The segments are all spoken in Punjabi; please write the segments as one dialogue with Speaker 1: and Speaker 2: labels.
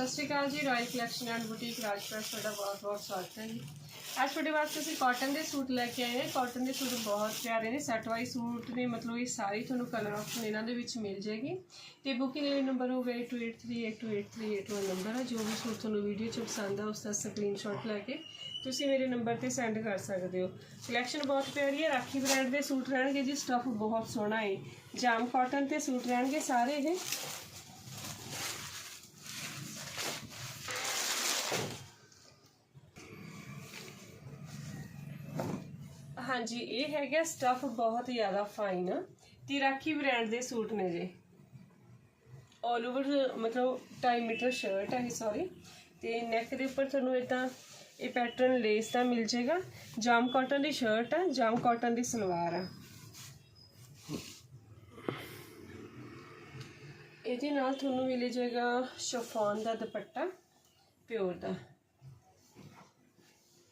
Speaker 1: ਸਤਿ ਸ਼੍ਰੀ ਅਕਾਲ ਜੀ ਰਾਇਲ ਕਲੈਕਸ਼ਨ ਐਂਡ ਬੁਟੀਕ ਰਾਜਪ੍ਰੈਸ ਤੁਹਾਡਾ ਬਹੁਤ ਬਹੁਤ ਸਵਾਗਤ ਹੈ ਜੀ। ਅੱਜ ਤੁਹਾਡੇ ਵਾਸਤੇ ਅਸੀਂ ਕਾਟਨ ਦੇ ਸੂਟ ਲੈ ਕੇ ਆਏ ਹਾਂ। ਕਾਟਨ ਦੇ ਸੂਟ ਬਹੁਤ ਪਿਆਰੇ ਨੇ ਸੈਟ ਵਾਈਜ਼ ਸੂਟ ਨੇ, ਮਤਲਬ ਇਹ ਸਾਰੇ ਤੁਹਾਨੂੰ ਕਲਰ ਆਪਸ਼ਨ ਇਹਨਾਂ ਦੇ ਵਿੱਚ ਮਿਲ ਜਾਏਗੀ। ਤੇ ਬੁਕਿੰਗ ਲਈ ਨੰਬਰ ਹੋਵੇ 2838283881 ਨੰਬਰ ਹੈ ਜੋ ਵੀ ਸੂਟ ਤੁਹਾਨੂੰ ਵੀਡੀਓ 'ਚ ਪਸੰਦ ਆ, ਉਸ ਦਾ ਸਕਰੀਨਸ਼ਾਟ ਲੈ ਕੇ ਤੁਸੀਂ ਮੇਰੇ ਨੰਬਰ ਤੇ ਸੈਂਡ ਕਰ ਸਕਦੇ ਹੋ। ਕਲੈਕਸ਼ਨ ਬਹੁਤ ਪਿਆਰੀ ਹੈ, ਰਾਖੀ ਬ੍ਰਾਂਡ ਦੇ ਸੂਟ ਰਹਿਣਗੇ ਜੀ ਸਟੱਫ ਬਹੁਤ ਸੋਹਣਾ ਹੈ ਜਾਮ ਕਾਟਨ ਤੇ ਸੂਟ ਰਹਿਣਗੇ, ਸਾਰੇ ਇਹ ਹਾਂਜੀ, ਇਹ ਹੈਗਾ ਸਟਫ ਬਹੁਤ ਜ਼ਿਆਦਾ ਫਾਈਨ ਤੇ ਰਾਖੀ ਬ੍ਰਾਂਡ ਦੇ ਸੂਟ ਨੇ ਜੀ। ਆਲ ਓਵਰ ਮਤਲਬ 2.5 ਮੀਟਰ ਸ਼ਰਟ ਹੈ ਸੌਰੀ ਤੇ ਨੈਕ ਦੇ ਉੱਪਰ ਤੁਹਾਨੂੰ ਇਦਾਂ ਇਹ ਪੈਟਰਨ ਲੇਸ ਦਾ ਮਿਲ ਜਾਏਗਾ ਜਾਮ ਕਾਟਨ ਦੀ ਸ਼ਰਟ ਹੈ ਜਾਮ ਕਾਟਨ ਦੀ ਸਲਵਾਰ ਹੈ ਇਹਦੇ ਨਾਲ ਤੁਹਾਨੂੰ ਮਿਲ ਜਾਏਗਾ ਸ਼ਫਾਨ ਦਾ ਦੁਪੱਟਾ ਪਿਓਰ ਦਾ।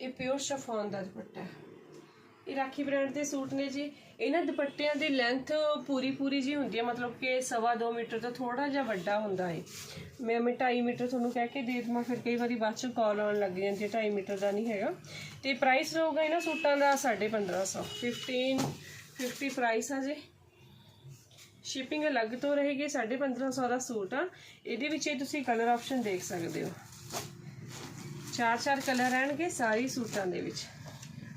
Speaker 1: ਇਹ ਪਿਓਰ ਸ਼ਫਾਨ ਦਾ ਦੁਪੱਟਾ। ਹੈ ਇਹ ਰਾਖੀ ਬ੍ਰਾਂਡ ਦੇ ਸੂਟ ਨੇ ਜੀ। ਇਹਨਾਂ ਦੁਪੱਟਿਆਂ ਦੀ ਲੈਂਥ ਪੂਰੀ ਪੂਰੀ ਜੀ ਹੁੰਦੀ ਹੈ, ਮਤਲਬ ਕਿ ਸਵਾ ਦੋ ਮੀਟਰ ਤੋਂ ਥੋੜਾ ਜਿਹਾ ਵੱਡਾ ਹੁੰਦਾ ਹੈ। ਮੈਂ ਮੈਂ 2.5 ਮੀਟਰ ਤੁਹਾਨੂੰ ਕਹਿ ਕੇ ਦੇ ਦਵਾਂ, ਫਿਰ ਕਈ ਵਾਰੀ ਬਾਅਦ ਚ ਕਾਲ ਆਉਣ ਲੱਗ ਜਾਂਦੀ ਹੈ 2.5 ਮੀਟਰ ਦਾ ਨਹੀਂ ਹੈਗਾ। ਤੇ ਪ੍ਰਾਈਸ ਰਹੂਗਾ ਇਹਨਾਂ ਸੂਟਾਂ ਦਾ 1550 15 50 ਪ੍ਰਾਈਸ ਆ ਜੀ। ਸ਼ਿਪਿੰਗ ਅਲੱਗ ਤੋਂ ਰਹੇਗੀ 1550 ਦਾ ਸੂਟ ਆ। ਇਹਦੇ ਵਿੱਚ ਇਹ ਤੁਸੀਂ ਕਲਰ ਆਪਸ਼ਨ ਦੇਖ ਸਕਦੇ ਹੋ। ਚਾਰ ਚਾਰ ਕਲਰ ਰਹਿਣਗੇ ਸਾਰੀ ਸੂਟਾਂ ਦੇ ਵਿੱਚ।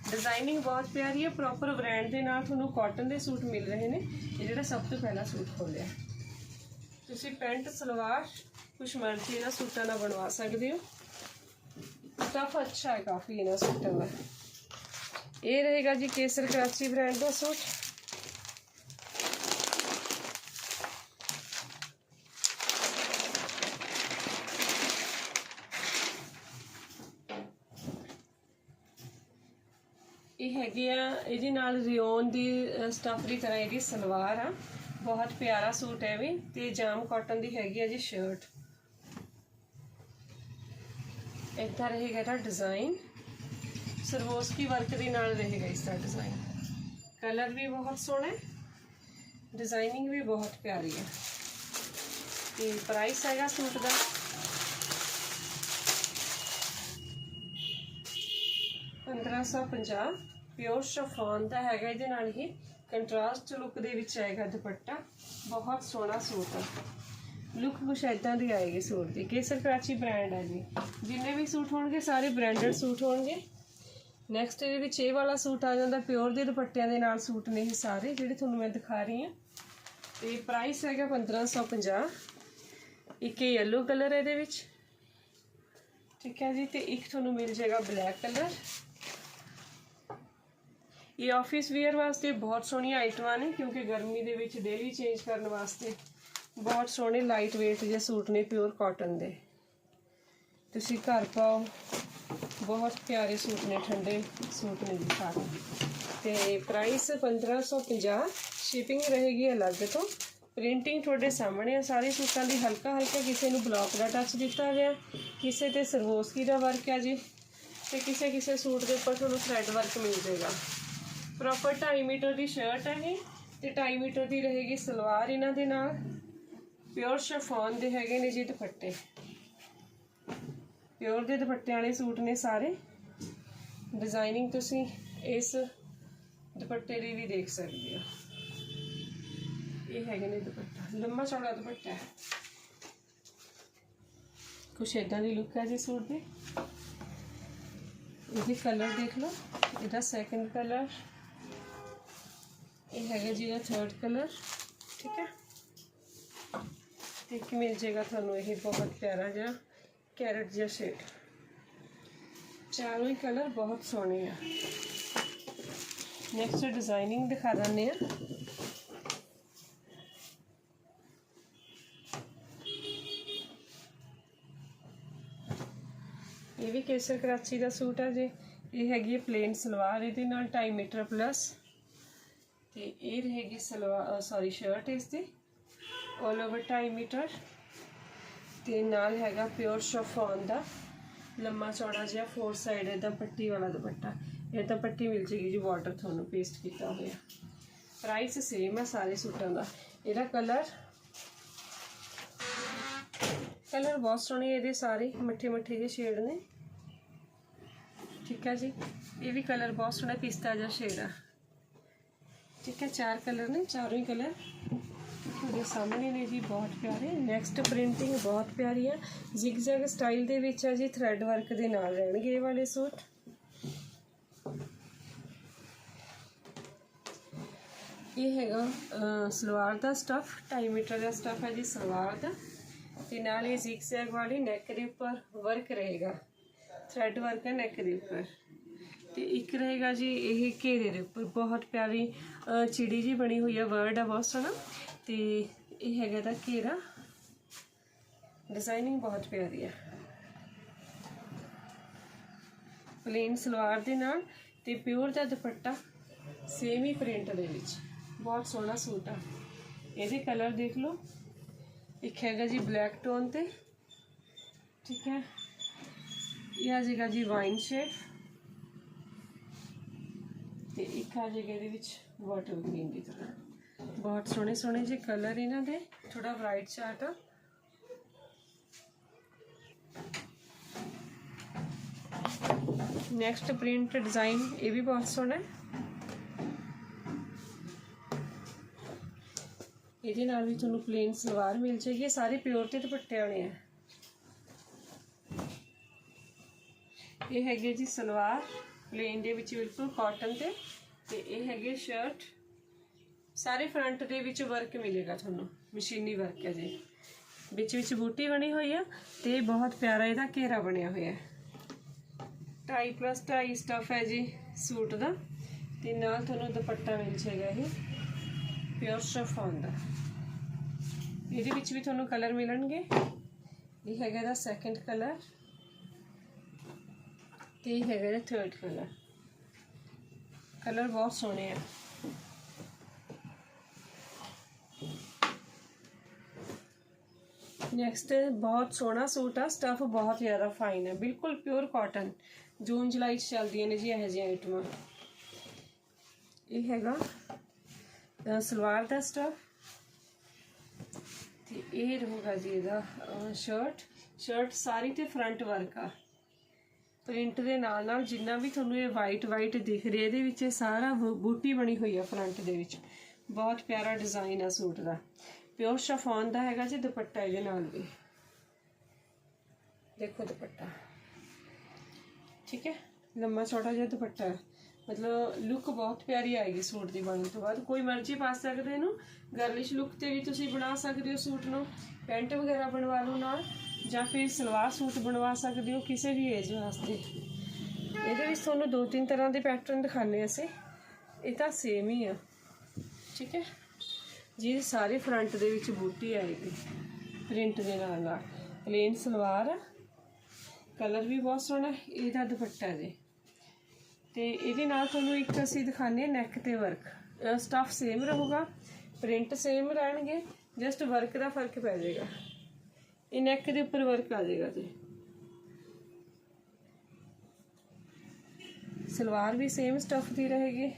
Speaker 1: ਡਿਜ਼ਾਈਨਿੰਗ ਬਹੁਤ ਪਿਆਰੀ ਹੈ ਪ੍ਰੋਪਰ ਬ੍ਰਾਂਡ ਦੇ ਨਾਲ ਤੁਹਾਨੂੰ ਕਾਟਨ ਦੇ ਸੂਟ ਮਿਲ ਰਹੇ ਨੇ। ਇਹ ਜਿਹੜਾ ਸਭ ਤੋਂ ਪਹਿਲਾ ਸੂਟ ਖੋਲਿਆ। ਤੁਸੀਂ ਪੈਂਟ, ਸਲਵਾਰ, ਕੁਛ ਮਰਜ਼ੀ ਇਹਨਾਂ ਸੂਟਾਂ ਨਾਲ ਬਣਵਾ ਸਕਦੇ ਹੋ। ਸਟਫ ਅੱਛਾ ਹੈ ਕਾਫੀ ਇਹਨਾਂ ਸੂਟਾਂ ਦਾ। ਇਹ ਰਹੇਗਾ ਜੀ ਕੇਸਰ ਕਰਾਚੀ ਬ੍ਰਾਂਡ ਦਾ ਸੂਟ। ਇਹ ਹੈਗੇ ਆ, ਇਹਦੇ ਨਾਲ ਰਿਓਨ ਦੀ ਸਟਫ ਦੀ ਤਰ੍ਹਾਂ ਇਹਦੀ ਸਲਵਾਰ ਆ। ਬਹੁਤ ਪਿਆਰਾ ਸੂਟ ਹੈ ਵੀ, ਤੇ ਜਾਮ ਕਾਟਨ ਦੀ ਹੈਗੀ ਆ ਜੀ ਸ਼ਰਟ ਇੱਦਾਂ ਰਹੇਗਾ ਇਹਦਾ ਡਿਜ਼ਾਈਨ ਸਰਵੋਸਕੀ ਵਰਕ ਦੇ ਨਾਲ ਰਹੇਗਾ ਇਸ ਦਾ ਡਿਜ਼ਾਈਨ ਕਲਰ ਵੀ ਬਹੁਤ ਸੋਹਣਾ ਹੈ। ਡਿਜ਼ਾਈਨਿੰਗ ਵੀ ਬਹੁਤ ਪਿਆਰੀ ਹੈ। ਤੇ ਪ੍ਰਾਈਸ ਹੈਗਾ ਸੂਟ ਦਾ। ਪੰਦਰਾਂ ਸੌ ਪੰਜਾਹ। ਪਿਓਰ ਸ਼ਫਾਨ ਦਾ ਹੈਗਾ ਇਹਦੇ ਨਾਲ ਹੀ। ਕੰਟਰਾਸਟ ਲੁੱਕ ਦੇ ਵਿੱਚ ਆਏਗਾ ਦੁਪੱਟਾ। ਬਹੁਤ ਸੋਹਣਾ ਸੂਟ ਹੈ ਲੁੱਕ ਕੁਛ ਇਦਾਂ ਦੀ ਆਏਗੀ ਸੂਟ ਦੀ। ਕੇਸਰ ਕਰਾਚੀ ਬ੍ਰਾਂਡ ਹੈ ਜੀ। ਜਿੰਨੇ ਵੀ ਸੂਟ ਹੋਣਗੇ, ਸਾਰੇ ਬ੍ਰਾਂਡਡ ਸੂਟ ਹੋਣਗੇ। ਨੈਕਸਟ ਇਹਦੇ ਵਿੱਚ ਇਹ ਵਾਲਾ ਸੂਟ ਆ ਜਾਂਦਾ ਪਿਓਰ ਦੇ ਦੁਪੱਟਿਆਂ ਦੇ ਨਾਲ ਸੂਟ ਨੇ ਇਹ ਸਾਰੇ, ਜਿਹੜੇ ਤੁਹਾਨੂੰ ਮੈਂ ਦਿਖਾ ਰਹੀ ਹਾਂ। ਤੇ ਪ੍ਰਾਈਸ ਹੈਗਾ 1550 ਇੱਕ ਇਹ ਯੈਲੋ ਕਲਰ ਹੈ ਇਹਦੇ ਵਿੱਚ। ਠੀਕ ਹੈ ਜੀ, ਤੇ ਇੱਕ ਤੁਹਾਨੂੰ ਮਿਲ ਜਾਏਗਾ ਬਲੈਕ ਕਲਰ ਇਹ ਆਫਿਸ ਵੇਅਰ ਵਾਸਤੇ ਬਹੁਤ ਸੋਹਣੀਆਂ ਆਈਟਮਾਂ ਨੇ, ਕਿਉਂਕਿ ਗਰਮੀ ਦੇ ਵਿੱਚ ਡੇਲੀ ਚੇਂਜ ਕਰਨ ਵਾਸਤੇ ਬਹੁਤ ਸੋਹਣੇ ਲਾਈਟ weight ਜਿਹੇ ਸੂਟ ਨੇ ਪਿਓਰ ਕਾਟਨ ਦੇ। ਤੁਸੀਂ ਘਰ ਪਾਓ, ਬਹੁਤ ਪਿਆਰੇ ਸੂਟ ਨੇ, ਠੰਡੇ ਸੂਟ ਨੇ ਜੀ ਸਾਰੇ। ਤੇ ਪ੍ਰਾਈਸ 1550 ਸ਼ਿਪਿੰਗ ਰਹੇਗੀ ਅਲੱਗ ਤੋਂ। ਪ੍ਰਿੰਟਿੰਗ ਤੁਹਾਡੇ ਸਾਹਮਣੇ ਆ, ਸਾਰੇ ਸੂਟਾਂ ਦੀ ਹਲਕਾ ਹਲਕਾ ਕਿਸੇ ਨੂੰ ਬਲੌਕ ਦਾ ਟੱਚ ਦਿੱਤਾ ਗਿਆ, ਕਿਸੇ ਤੇ ਸਰਵੋਸਕੀ ਦਾ ਵਰਕ ਹੈ ਜੀ, ਤੇ ਕਿਸੇ ਕਿਸੇ ਸੂਟ ਦੇ ਉੱਪਰ ਤੁਹਾਨੂੰ ਥ੍ਰੈਡ ਵਰਕ ਮਿਲ ਜਾਏਗਾ। ਪ੍ਰੋਪਰ 2.5 ਮੀਟਰ ਦੀ ਸ਼ਰਟ ਹੈ ਇਹ ਤੇ 2.5 ਮੀਟਰ ਦੀ ਰਹੇਗੀ ਸਲਵਾਰ ਇਹਨਾਂ ਦੇ ਨਾਲ। ਪਿਓਰ ਸ਼ਫਾਨ ਦੇ ਹੈਗੇ ਨੇ ਜੀ ਦੁਪੱਟੇ। ਪਿਓਰ ਦੇ ਦੁਪੱਟੇ ਵਾਲੇ ਸੂਟ ਨੇ ਸਾਰੇ। ਡਿਜ਼ਾਈਨਿੰਗ ਤੁਸੀਂ ਇਸ ਦੁਪੱਟੇ ਦੀ ਵੀ ਦੇਖ ਸਕਦੇ ਹੋ। ਇਹ ਹੈਗੇ ਨੇ ਦੁਪੱਟਾ। ਲੰਮਾ ਚੌੜਾ ਦੁਪੱਟਾ ਹੈ। ਕੁਛ ਇਦਾਂ ਦੀ ਲੁੱਕ ਹੈ ਜੀ ਸੂਟ ਦੀ। ਇਹਦੇ ਕਲਰ ਦੇਖ ਲਓ। ਇਹਦਾ ਸੈਕੰਡ ਕਲਰ ਇਹ ਹੈਗਾ ਜੀ ਦਾ ਥਰਡ ਕਲਰ ਠੀਕ ਹੈ? ਤੇ ਇੱਕ ਮਿਲ ਜਾਏਗਾ ਤੁਹਾਨੂੰ ਇਹ ਬਹੁਤ ਪਿਆਰਾ ਜਿਹਾ ਕੈਰਟ ਜਿਹਾ ਸ਼ੇਡ ਚਾਰੋਂ ਹੀ ਕਲਰ ਬਹੁਤ ਸੋਹਣੇ ਆ। ਨੈਕਸਟ ਡਿਜ਼ਾਈਨਿੰਗ ਦਿਖਾ ਦਿੰਦੇ ਆ। ਇਹ ਵੀ ਕੇਸਰ ਕਰਾਚੀ ਦਾ ਸੂਟ ਹੈ ਜੀ। ਇਹ ਹੈਗੀ ਹੈ ਪਲੇਨ ਸਲਵਾਰ, ਇਹਦੇ ਨਾਲ 2.5 ਮੀਟਰ ਪਲੱਸ ਤੇ ਇਹ ਰਹੇਗੀ ਸਲਵਾਰ ਸੌਰੀ ਸ਼ਰਟ ਇਸ ਦੀ ਆਲ ਓਵਰ 2.5 ਮੀਟਰ। ਤੇ ਨਾਲ ਹੈਗਾ ਪਿਓਰ ਸ਼ਫਾਨ ਦਾ, ਲੰਮਾ ਚੌੜਾ ਜਿਹਾ ਫੋਰ ਸਾਈਡ ਇਹਦਾ ਪੱਟੀ ਵਾਲਾ ਦੁਪੱਟਾ। ਇਹ ਤਾਂ ਪੱਟੀ ਮਿਲ ਜੇਗੀ ਜੀ ਬਾਰਡਰ ਤੁਹਾਨੂੰ ਪੇਸਟ ਕੀਤਾ ਹੋਇਆ। ਪ੍ਰਾਈਸ ਸੇਮ ਹੈ ਸਾਰੇ ਸੂਟਾਂ ਦਾ। ਇਹਦਾ ਕਲਰ ਕਲਰ ਬਹੁਤ ਸੋਹਣੇ ਇਹਦੇ ਸਾਰੇ, ਮਿੱਠੇ ਮਿੱਠੇ ਜਿਹੇ ਸ਼ੇਡ ਨੇ। ਠੀਕ ਹੈ ਜੀ। ਇਹ ਵੀ ਕਲਰ ਬਹੁਤ ਸੋਹਣਾ ਪਿਸਤਾ ਜਿਹਾ ਸ਼ੇਡ ਆ। ਠੀਕ ਹੈ, ਚਾਰ ਕਲਰ ਨੇ, ਚਾਰੋਂ ਹੀ ਕਲਰ। ਤੁਹਾਡੇ ਸਾਹਮਣੇ ਨੇ ਜੀ, ਬਹੁਤ ਪਿਆਰੇ। ਨੈਕਸਟ ਪ੍ਰਿੰਟਿੰਗ ਬਹੁਤ ਪਿਆਰੀ ਹੈ। ਜ਼ਿਗਜ਼ੈਗ ਸਟਾਈਲ ਦੇ ਵਿੱਚ ਹੈ ਜੀ ਥ੍ਰੈਡ ਵਰਕ ਦੇ ਨਾਲ ਰਹਿਣਗੇ ਇਹ ਵਾਲੇ ਸੂਟ। ਇਹ ਹੈਗਾ ਸਲਵਾਰ ਦਾ ਸਟਫ 2.5 ਮੀਟਰ ਦਾ ਸਟਫ ਹੈ ਜੀ, ਸਲਵਾਰ ਦਾ। ਤੇ ਨਾਲ ਇਹ ਜ਼ਿਗਜ਼ੈਗ ਵਾਲੀ ਨੈਕ ਦੇ ਉੱਪਰ ਵਰਕ ਰਹੇਗਾ। ਥ੍ਰੈਡ ਵਰਕ ਹੈ ਨੈਕ ਦੇ ਉੱਪਰ। ਤੇ ਇੱਕ ਰਹੇਗਾ ਜੀ ਇਹ ਘੇਰੇ ਦੇ ਉੱਪਰ, ਬਹੁਤ ਪਿਆਰੀ ਚਿੜੀ ਜੀ ਬਣੀ ਹੋਈ ਆ ਵਰਡ ਆ ਬਹੁਤ ਸੋਹਣਾ। ਤੇ ਇਹ ਹੈਗਾ ਦਾ ਘੇਰਾ। ਡਿਜ਼ਾਈਨਿੰਗ ਬਹੁਤ ਪਿਆਰੀ ਆ। ਪਲੇਨ ਸਲਵਾਰ ਦੇ ਨਾਲ ਤੇ ਪਿਓਰ ਦਾ ਦੁਪੱਟਾ ਸੇਮ ਹੀ ਪ੍ਰਿੰਟ ਦੇ ਵਿੱਚ। ਬਹੁਤ ਸੋਹਣਾ ਸੂਟ ਆ। ਇਹਦੇ ਕਲਰ ਦੇਖ ਲਓ। ਇੱਕ ਹੈਗਾ ਜੀ ਬਲੈਕ ਟੋਨ ਤੇ। ਠੀਕ ਹੈ। ਇਹ ਆ ਜਾਏਗਾ ਜੀ ਵਾਈਨ ਸ਼ੇਡ ਤੇ ਇੱਕ ਆ ਜਾਏਗਾ ਇਹਦੇ ਵਿੱਚ ਵਾਟਰ ਗ੍ਰੀਨ ਦੀ ਤਰ੍ਹਾਂ। ਬਹੁਤ ਸੋਹਣੇ ਸੋਹਣੇ ਜਿਹੇ ਕਲਰ ਇਹਨਾਂ ਦੇ ਥੋੜਾ ਬ੍ਰਾਈਟ ਚਾਰਟ ਆ। ਨੈਕਸਟ ਪ੍ਰਿੰਟ ਡਿਜ਼ਾਈਨ ਇਹ ਵੀ ਬਹੁਤ ਸੋਹਣਾ ਹੈ। ਇਹਦੇ ਨਾਲ ਵੀ ਤੁਹਾਨੂੰ ਪਲੇਨ ਸਲਵਾਰ ਮਿਲ ਜਾਏਗੀ ਸਾਰੇ ਪਿਓਰ ਤੇ ਦੁਪੱਟੇ ਵਾਲੇ ਆ। ਇਹ ਹੈਗੇ ਜੀ ਸਲਵਾਰ। ਪਲੇਨ ਦੇ ਵਿੱਚ ਬਿਲਕੁਲ ਕਾਟਨ ਤੇ ਤੇ ਇਹ ਹੈਗੇ ਸ਼ਰਟ ਸਾਰੇ ਫਰੰਟ ਦੇ ਵਿੱਚ ਵਰਕ ਮਿਲੇਗਾ ਤੁਹਾਨੂੰ, ਮਸ਼ੀਨੀ ਵਰਕ ਹੈ ਜੀ। ਵਿੱਚ ਵਿੱਚ ਬੂਟੀ ਬਣੀ ਹੋਈ ਆ ਤੇ ਬਹੁਤ ਪਿਆਰਾ ਇਹਦਾ ਘੇਰਾ ਬਣਿਆ ਹੋਇਆ ਹੈ। ਢਾਈ ਪਲੱਸ ਢਾਈ ਸਟਫ ਹੈ ਜੀ ਸੂਟ ਦਾ। ਤੇ ਨਾਲ ਤੁਹਾਨੂੰ ਦੁਪੱਟਾ ਮਿਲ ਜਾਏਗਾ ਇਹ ਪਿਓਰ ਸ਼ਫਾਨ ਦਾ। ਇਹਦੇ ਵਿੱਚ ਵੀ ਤੁਹਾਨੂੰ ਕਲਰ ਮਿਲਣਗੇ। ਇਹ ਹੈਗਾ ਦਾ ਸੈਕੰਡ ਕਲਰ ਤੇ ਇਹ ਹੈਗਾ ਦਾ ਥਰਡ ਕਲਰ ਕਲਰ ਬਹੁਤ ਸੋਹਣੇ ਆ। ਨੈਕਸਟ ਬਹੁਤ ਸੋਹਣਾ ਸੂਟ ਆ ਸਟਫ ਬਹੁਤ ਜ਼ਿਆਦਾ ਫਾਈਨ ਹੈ ਬਿਲਕੁਲ ਪਿਓਰ ਕਾਟਨ ਜੂਨ, ਜੁਲਾਈ ਚ ਚੱਲਦੀਆਂ ਨੇ ਜੀ ਇਹੋ ਜਿਹੀਆਂ ਆਈਟਮਾਂ ਇਹ ਹੈਗਾ ਸਲਵਾਰ ਦਾ ਸਟਫ ਤੇ ਇਹ ਰਹੂਗਾ ਜੀ ਇਹਦਾ ਸ਼ਰਟ ਸ਼ਰਟ ਸਾਰੀ ਤੇ ਫਰੰਟ ਵਰਕ ਆ। ਪ੍ਰਿੰਟ ਦੇ ਨਾਲ ਨਾਲ ਜਿੰਨਾ ਵੀ ਤੁਹਾਨੂੰ ਇਹ ਵਾਈਟ ਵਾਈਟ ਦਿਖ ਰਿਹਾ, ਇਹਦੇ ਵਿੱਚ ਇਹ ਸਾਰਾ ਬੂਟੀ ਬਣੀ ਹੋਈ ਆ ਫਰੰਟ ਦੇ ਵਿੱਚ। ਬਹੁਤ ਪਿਆਰਾ ਡਿਜ਼ਾਈਨ ਆ ਸੂਟ ਦਾ। ਪਿਓਰ ਸ਼ਫਾਨ ਦਾ ਹੈਗਾ ਜੀ ਦੁਪੱਟਾ ਇਹਦੇ ਨਾਲ ਵੀ। ਦੇਖੋ ਦੁਪੱਟਾ। ਠੀਕ ਹੈ? ਲੰਮਾ, ਛੋਟਾ ਜਿਹਾ ਦੁਪੱਟਾ। ਮਤਲਬ ਲੁੱਕ ਬਹੁਤ ਪਿਆਰੀ ਆਏਗੀ ਸੂਟ ਦੀ ਬਣਨ ਤੋਂ ਬਾਅਦ। ਕੋਈ ਮਰਜ਼ੀ ਪਾ ਸਕਦੇ ਇਹਨੂੰ। ਗਰਲਿਸ਼ ਲੁੱਕ ਤੇ ਵੀ ਤੁਸੀਂ ਬਣਾ ਸਕਦੇ ਹੋ ਸੂਟ ਨੂੰ। ਪੈਂਟ ਵਗੈਰਾ ਬਣਵਾ ਲਓ ਨਾਲ, ਜਾਂ ਫਿਰ ਸਲਵਾਰ ਸੂਟ ਬਣਵਾ ਸਕਦੇ ਹੋ ਕਿਸੇ ਵੀ ਏਜ ਵਾਸਤੇ। ਇਹਦੇ ਵਿੱਚ ਤੁਹਾਨੂੰ ਦੋ ਤਿੰਨ ਤਰ੍ਹਾਂ ਦੇ ਪੈਟਰਨ ਦਿਖਾਣੇ ਅਸੀਂ। ਇਹ ਤਾਂ ਸੇਮ ਹੀ ਆ। ਠੀਕ ਹੈ? ਜੀ, ਸਾਰੇ ਫਰੰਟ ਦੇ ਵਿੱਚ ਬੂਟੀ ਆਏਗੀ। ਪ੍ਰਿੰਟ ਦੇ ਨਾਲ ਨਾਲ। ਪਲੇਨ ਸਲਵਾਰ ਆ। ਕਲਰ ਵੀ ਬਹੁਤ ਸੋਹਣਾ। ਹੈ। ਇਹਦਾ ਦੁਪੱਟਾ ਜੀ। ਤੇ ਇਹਦੇ ਨਾਲ ਤੁਹਾਨੂੰ ਇੱਕ ਅਸੀਂ ਦਿਖਾਣੇ ਨੈਕ ਤੇ ਵਰਕ ਸਟਫ ਸੇਮ ਰਹੂਗਾ ਪ੍ਰਿੰਟ ਸੇਮ ਰਹਿਣਗੇ ਜਸਟ ਵਰਕ ਦਾ ਫ਼ਰਕ ਪੈ ਜਾਏਗਾ। ਇਹ ਨੈਕ ਦੇ ਉੱਪਰ ਵਰਕ ਆ ਜਾਏਗਾ ਜੀ। ਸਲਵਾਰ ਵੀ ਸੇਮ ਸਟਫ ਦੀ ਰਹੇਗੀ।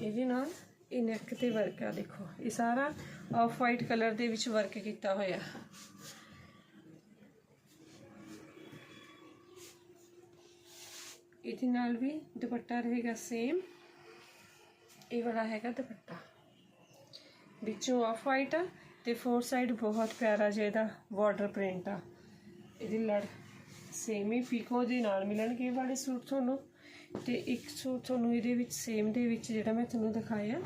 Speaker 1: ਇਹਦੇ ਨਾਲ ਇਹ ਨੈਕ ਤੇ ਵਰਕ ਆ ਦੇਖੋ। ਇਹ ਸਾਰਾ ਆਫ ਵਾਈਟ ਕਲਰ ਦੇ ਵਿੱਚ ਵਰਕ ਕੀਤਾ ਹੋਇਆ। ਇਹਦੇ ਨਾਲ ਵੀ ਦੁਪੱਟਾ ਰਹੇਗਾ ਸੇਮ ਇਹ ਵਾਲਾ ਹੈਗਾ ਦੁਪੱਟਾ। ਵਿੱਚੋਂ ਆਫ ਵਾਈਟ ਆ ਤੇ ਫੋਰ ਸਾਈਡ ਬਹੁਤ ਪਿਆਰਾ ਜਿਹਾ ਇਹਦਾ ਬਾਰਡਰ ਪ੍ਰਿੰਟ ਆ। ਇਹਦੀ ਲੜ ਸੇਮ ਹੀ ਪੀਕੋ ਦੇ ਨਾਲ ਮਿਲਣਗੇ ਇਹ ਵਾਲੇ ਸੂਟ ਤੁਹਾਨੂੰ। ਤੇ ਇੱਕ ਸੂਟ ਤੁਹਾਨੂੰ ਇਹਦੇ ਵਿੱਚ ਸੇਮ ਦੇ ਵਿੱਚ ਜਿਹੜਾ ਮੈਂ ਤੁਹਾਨੂੰ ਦਿਖਾਇਆ।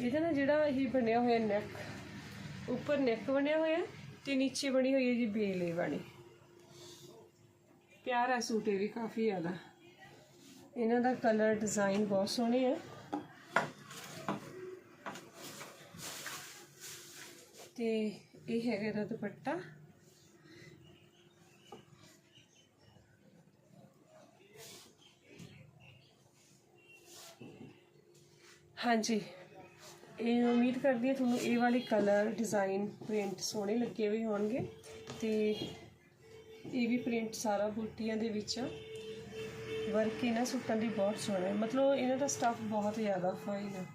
Speaker 1: ਇਹਦਾ ਨਾ ਜਿਹੜਾ ਇਹ ਬਣਿਆ ਹੋਇਆ ਨੈਕ ਉੱਪਰ ਨੈਕ ਬਣਿਆ ਹੋਇਆ ਤੇ ਨੀਚੇ ਬਣੀ ਹੋਈ ਹੈ ਜੀ ਬੇਲੇ ਇਹ ਵਾਲੀ। ਪਿਆਰਾ ਸੂਟ ਇਹ ਵੀ ਕਾਫੀ ਜ਼ਿਆਦਾ। ਇਹਨਾਂ ਦਾ ਕਲਰ ਡਿਜ਼ਾਈਨ ਬਹੁਤ ਸੋਹਣੇ ਆ। ਤੇ ਇਹ ਹੈਗਾ ਇਹਦਾ ਦੁਪੱਟਾ। ਹਾਂਜੀ, ਇਹ ਉਮੀਦ ਕਰਦੀ ਹਾਂ ਤੁਹਾਨੂੰ ਇਹ ਵਾਲੇ ਕਲਰ ਡਿਜ਼ਾਈਨ ਪ੍ਰਿੰਟ ਸੋਹਣੇ ਲੱਗੇ ਹੋਏ ਹੋਣਗੇ ਤੇ ਇਹ ਵੀ ਪ੍ਰਿੰਟ ਸਾਰਾ ਬੂਟੀਆਂ ਦੇ ਵਿੱਚ। ਆ ਵਰਕ ਇਹਨਾਂ ਸੂਟਾਂ ਦੀ ਬਹੁਤ ਸੋਹਣਾ ਹੈ। ਮਤਲਬ ਇਹਨਾਂ ਦਾ ਸਟੱਫ ਬਹੁਤ ਜ਼ਿਆਦਾ ਫਾਈਨ ਹੈ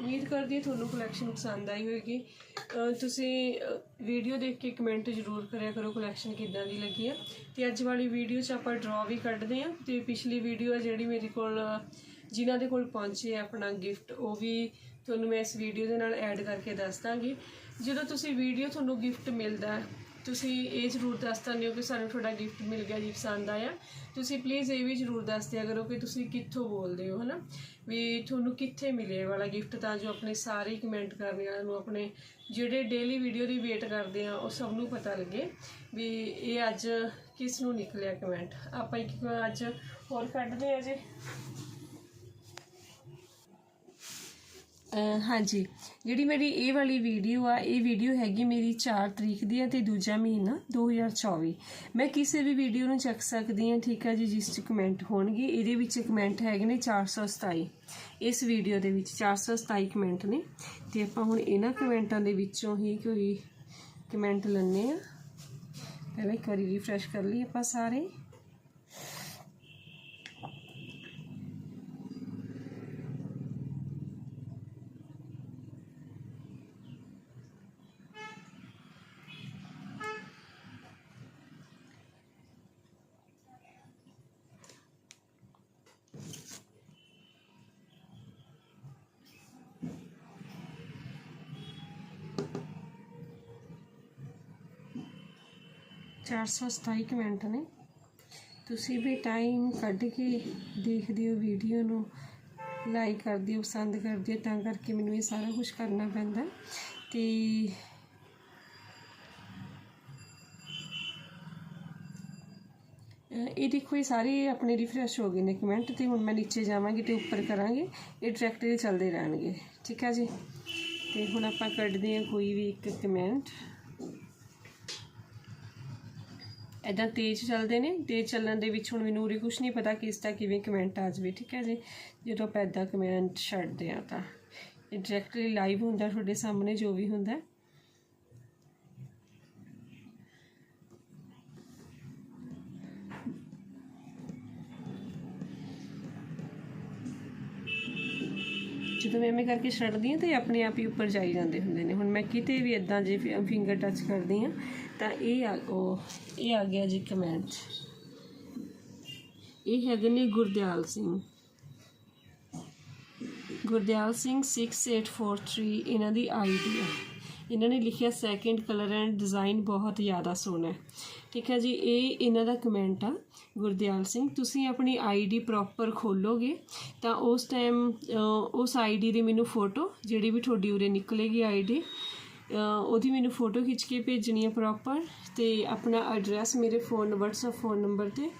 Speaker 1: ਉਮੀਦ ਕਰਦੀ ਹਾਂ ਤੁਹਾਨੂੰ ਕਲੈਕਸ਼ਨ ਪਸੰਦ ਆਈ ਹੋਵੇਗੀ ਤੁਸੀਂ ਵੀਡੀਓ ਦੇਖ ਕੇ ਕਮੈਂਟ ਜ਼ਰੂਰ ਕਰਿਆ ਕਰੋ ਕਲੈਕਸ਼ਨ ਕਿੱਦਾਂ ਦੀ ਲੱਗੀ ਹੈ ਤੇ ਅੱਜ ਵਾਲੀ ਵੀਡੀਓ 'ਚ ਆਪਾਂ ਡਰਾ ਵੀ ਕੱਢਦੇ ਹਾਂ। ਤੇ ਪਿਛਲੀ ਵੀਡੀਓ ਹੈ ਜਿਹੜੀ ਮੇਰੇ ਕੋਲ, ਜਿਨ੍ਹਾਂ ਦੇ ਕੋਲ ਪਹੁੰਚੇ ਆ ਆਪਣਾ ਗਿਫਟ ਉਹ ਵੀ ਤੁਹਾਨੂੰ ਮੈਂ ਇਸ ਵੀਡੀਓ ਦੇ ਨਾਲ ਐਡ ਕਰਕੇ ਦੱਸ ਦਾਂਗੀ। ਜਦੋਂ ਤੁਸੀਂ ਵੀਡੀਓ ਤੁਹਾਨੂੰ ਗਿਫਟ ਮਿਲਦਾ ਤੁਸੀਂ ਇਹ ਜ਼ਰੂਰ ਦੱਸ ਦਿੰਦੇ ਹੋ ਕਿ ਸਾਨੂੰ ਤੁਹਾਡਾ ਗਿਫਟ ਮਿਲ ਗਿਆ ਜੀ, ਪਸੰਦ ਆਇਆ। ਤੁਸੀਂ ਪਲੀਜ਼ ਇਹ ਵੀ ਜ਼ਰੂਰ ਦੱਸ ਦਿਆ ਕਰੋ ਕਿ ਤੁਸੀਂ ਕਿੱਥੋਂ ਬੋਲਦੇ ਹੋ, ਹਨਾ? ਵੀ ਤੁਹਾਨੂੰ ਕਿੱਥੇ ਮਿਲੇ ਵਾਲਾ ਗਿਫਟ ਤਾਂ ਜੋ ਆਪਣੇ ਸਾਰੇ ਕਮੈਂਟ ਕਰਨ ਵਾਲਿਆਂ ਨੂੰ ਆਪਣੇ ਜਿਹੜੇ ਡੇਲੀ ਵੀਡੀਓ ਦੀ ਵੇਟ ਕਰਦੇ ਆ, ਉਹ ਸਭ ਨੂੰ ਪਤਾ ਲੱਗੇ ਵੀ ਇਹ ਅੱਜ ਕਿਸ ਨੂੰ ਨਿਕਲਿਆ ਕਮੈਂਟ ਆਪਾਂ ਇੱਕ ਅੱਜ ਹੋਰ ਕੱਢਦੇ ਆ ਜੀ। ਹਾਂਜੀ। ਜਿਹੜੀ ਮੇਰੀ ਇਹ ਵਾਲੀ ਵੀਡੀਓ ਆ, ਇਹ ਵੀਡੀਓ ਹੈਗੀ ਮੇਰੀ 4 ਤਰੀਕ ਦੀ ਆ ਤੇ ਦੂਜਾ ਮਹੀਨਾ 2024 ਮੈਂ ਕਿਸੇ ਵੀ ਵੀਡੀਓ ਨੂੰ ਚੱਕ ਸਕਦੀ ਹਾਂ, ਠੀਕ ਆ ਜੀ, ਜਿਸ 'ਚ ਕਮੈਂਟ ਹੋਣਗੇ। ਇਹਦੇ ਵਿੱਚ ਕਮੈਂਟ ਹੈਗੇ ਨੇ 427 ਇਸ ਵੀਡੀਓ ਦੇ ਵਿੱਚ 427 ਕਮੈਂਟ ਨੇ। ਤੇ ਆਪਾਂ ਹੁਣ ਇਹਨਾਂ ਕਮੈਂਟਾਂ ਦੇ ਵਿੱਚੋਂ ਹੀ ਕੋਈ ਕਮੈਂਟ ਲੈਣੇ ਆ ਪਹਿਲਾਂ ਇੱਕ ਵਾਰੀ ਰੀਫਰੈਸ਼ ਕਰ ਲਈ ਆਪਾਂ ਸਾਰੇ। ਚਾਰ ਸੌ ਸਤਾਈ ਕਮੈਂਟ ਨੇ। ਤੁਸੀਂ ਵੀ ਟਾਈਮ ਕੱਢ ਕੇ ਦੇਖਦੇ ਹੋ ਵੀਡੀਓ ਨੂੰ ਲਾਈਕ ਕਰਦੇ ਹੋ, ਪਸੰਦ ਕਰਦੇ ਹੋ, ਤਾਂ ਕਰਕੇ ਮੈਨੂੰ ਇਹ ਸਾਰਾ ਕੁਝ ਕਰਨਾ ਪੈਂਦਾ। ਤੇ ਇਹ ਦੇਖੋ, ਇਹ ਸਾਰੇ ਆਪਣੇ ਰਿਫਰੈਸ਼ ਹੋ ਗਏ ਨੇ ਕਮੈਂਟ ਤੇ। ਹੁਣ ਮੈਂ ਨੀਚੇ ਜਾਵਾਂਗੀ ਤੇ ਉੱਪਰ ਕਰਾਂਗੇ। ਇਹ ਡਾਇਰੈਕਟਲੀ ਚੱਲਦੇ ਰਹਿਣਗੇ। ਠੀਕ ਹੈ ਜੀ? ਤੇ ਹੁਣ ਆਪਾਂ ਕੱਢਦੇ ਹਾਂ ਕੋਈ ਵੀ ਇੱਕ ਕਮੈਂਟ ਇਦਾਂ ਤੇਜ਼ ਚੱਲਦੇ ਨੇ, ਤੇਜ਼ ਚੱਲਣ ਦੇ ਵਿੱਚ ਹੁਣ ਮੈਨੂੰ ਉਰੇ ਕੁਝ ਨਹੀਂ ਪਤਾ ਕਿਸ ਦਾ ਕਿਵੇਂ ਕਮੈਂਟ ਆ ਜਾਵੇ, ਠੀਕ ਹੈ ਜੀ? ਜਦੋਂ ਆਪਾਂ ਇਦਾਂ ਕਮੈਂਟ ਛੱਡਦੇ ਆ ਤਾਂ। ਇਹ ਡਾਇਰੈਕਟਲੀ ਲਾਈਵ ਹੁੰਦਾ ਤੁਹਾਡੇ ਸਾਹਮਣੇ ਜੋ ਵੀ ਹੁੰਦਾ। ਜਦੋਂ ਮੈਂ ਐਵੇਂ ਕਰਕੇ ਛੱਡਦੀ ਹਾਂ ਤੇ ਆਪਣੇ ਆਪ ਹੀ ਉੱਪਰ ਜਾਈ ਜਾਂਦੇ ਹੁੰਦੇ ਨੇ। ਹੁਣ ਮੈਂ ਕਿਤੇ ਵੀ ਇਦਾਂ ਜੇ ਫਿੰਗਰ ਟੱਚ ਕਰਦੀ ਹਾਂ, ਤਾਂ ਇਹ ਆ, ਉਹ, ਇਹ ਆ ਗਿਆ ਜੀ ਕਮੈਂਟ। ਇਹ ਹੈਗੇ ਨੇ ਗੁਰਦਿਆਲ ਸਿੰਘ। ਗੁਰਦਿਆਲ ਸਿੰਘ 6843 ਇਹਨਾਂ ਦੀ ਆਈਡੀ ਹੈ ਇਹਨਾਂ ਨੇ ਲਿਖਿਆ ਸੈਕਿੰਡ ਕਲਰ ਐਂਡ ਡਿਜ਼ਾਈਨ ਬਹੁਤ ਜ਼ਿਆਦਾ ਸੋਹਣਾ ਹੈ। ਠੀਕ ਹੈ ਜੀ, ਇਹ ਇਹਨਾਂ ਦਾ ਕਮੈਂਟ ਆ, ਗੁਰਦਿਆਲ ਸਿੰਘ। ਤੁਸੀਂ ਆਪਣੀ ਆਈਡੀ ਪ੍ਰੋਪਰ ਖੋਲੋਗੇ ਤਾਂ ਉਸ ਟਾਈਮ ਉਸ ਆਈਡੀ ਦੀ ਮੈਨੂੰ ਫੋਟੋ ਜਿਹੜੀ ਵੀ ਤੁਹਾਡੀ ਉਰੇ ਨਿਕਲੇਗੀ ਆਈਡੀ ਉਹਦੀ ਮੈਨੂੰ ਫੋਟੋ ਖਿੱਚ ਕੇ ਭੇਜਣੀ ਹੈ ਪ੍ਰੋਪਰ ਤੇ ਆਪਣਾ ਐਡਰੈਸ ਮੇਰੇ ਫੋਨ WhatsApp ਫੋਨ ਨੰਬਰ ਤੇ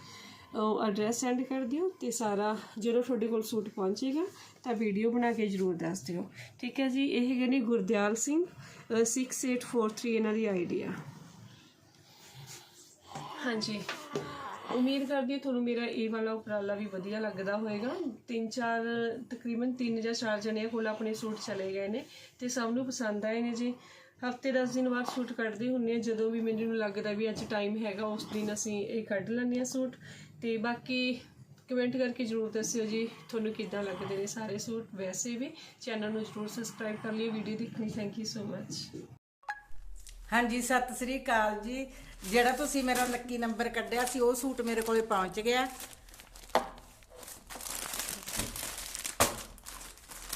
Speaker 1: ਐਡਰੈਸ ਸੈਂਡ ਕਰ ਦਿਓ ਤੇ ਸਾਰਾ ਜਦੋਂ ਤੁਹਾਡੇ ਕੋਲ ਸੂਟ ਪਹੁੰਚੇਗਾ ਤਾਂ ਵੀਡੀਓ ਬਣਾ ਕੇ ਜ਼ਰੂਰ ਦੱਸ ਦਿਓ। ਠੀਕ ਹੈ ਜੀ, ਇਹ ਹੈਗੇ ਨੇ ਗੁਰਦਿਆਲ ਸਿੰਘ। 6843 ਇਹਨਾਂ ਦੀ ਆਈਡੀ ਆ। ਹਾਂਜੀ। ਉਮੀਦ ਕਰਦੀ ਹਾਂ ਤੁਹਾਨੂੰ ਮੇਰਾ ਇਹ ਵਾਲਾ ਉਪਰਾਲਾ ਵੀ ਵਧੀਆ ਲੱਗਦਾ ਹੋਵੇਗਾ। ਤਿੰਨ ਚਾਰ, ਤਕਰੀਬਨ ਤਿੰਨ ਜਾਂ ਚਾਰ ਜਣਿਆਂ ਕੋਲ ਆਪਣੇ ਸੂਟ ਚਲੇ ਗਏ ਨੇ ਤੇ ਸਭ ਨੂੰ ਪਸੰਦ ਆਏ ਨੇ ਜੀ। ਹਫ਼ਤੇ 10 ਦਿਨ ਬਾਅਦ ਸੂਟ ਕੱਢਦੇ ਹੁੰਨੇ ਆ ਜਦੋਂ ਵੀ ਮੈਨੂੰ ਲੱਗਦਾ ਵੀ ਅੱਜ ਟਾਈਮ ਹੈਗਾ, ਉਸ ਦਿਨ ਅਸੀਂ ਇਹ ਕੱਢ ਲੈਂਦੇ ਆ ਸੂਟ। ਤੇ ਬਾਕੀ ਕਮੈਂਟ ਕਰਕੇ ਜਰੂਰ ਦੱਸਿਓ ਜੀ, ਤੁਹਾਨੂੰ ਕਿੱਦਾਂ ਲੱਗਦੇ ਨੇ ਸਾਰੇ ਸੂਟ? ਵੈਸੇ ਵੀ ਚੈਨਲ ਨੂੰ ਜਰੂਰ ਸਬਸਕ੍ਰਾਈਬ ਕਰ ਲਿਓ ਵੀਡੀਓ ਦੇਖਣੀ ਥੈਂਕ ਯੂ ਸੋ ਮੱਚ
Speaker 2: ਹਾਂਜੀ, ਸਤਿ ਸ੍ਰੀ ਅਕਾਲ ਜੀ। ਜਿਹੜਾ ਤੁਸੀਂ ਮੇਰਾ ਲੱਕੀ ਨੰਬਰ ਕੱਢਿਆ ਸੀ, ਉਹ ਸੂਟ ਮੇਰੇ ਕੋਲੇ ਪਹੁੰਚ ਗਿਆ।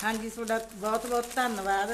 Speaker 2: ਹਾਂਜੀ, ਤੁਹਾਡਾ ਬਹੁਤ ਬਹੁਤ ਧੰਨਵਾਦ।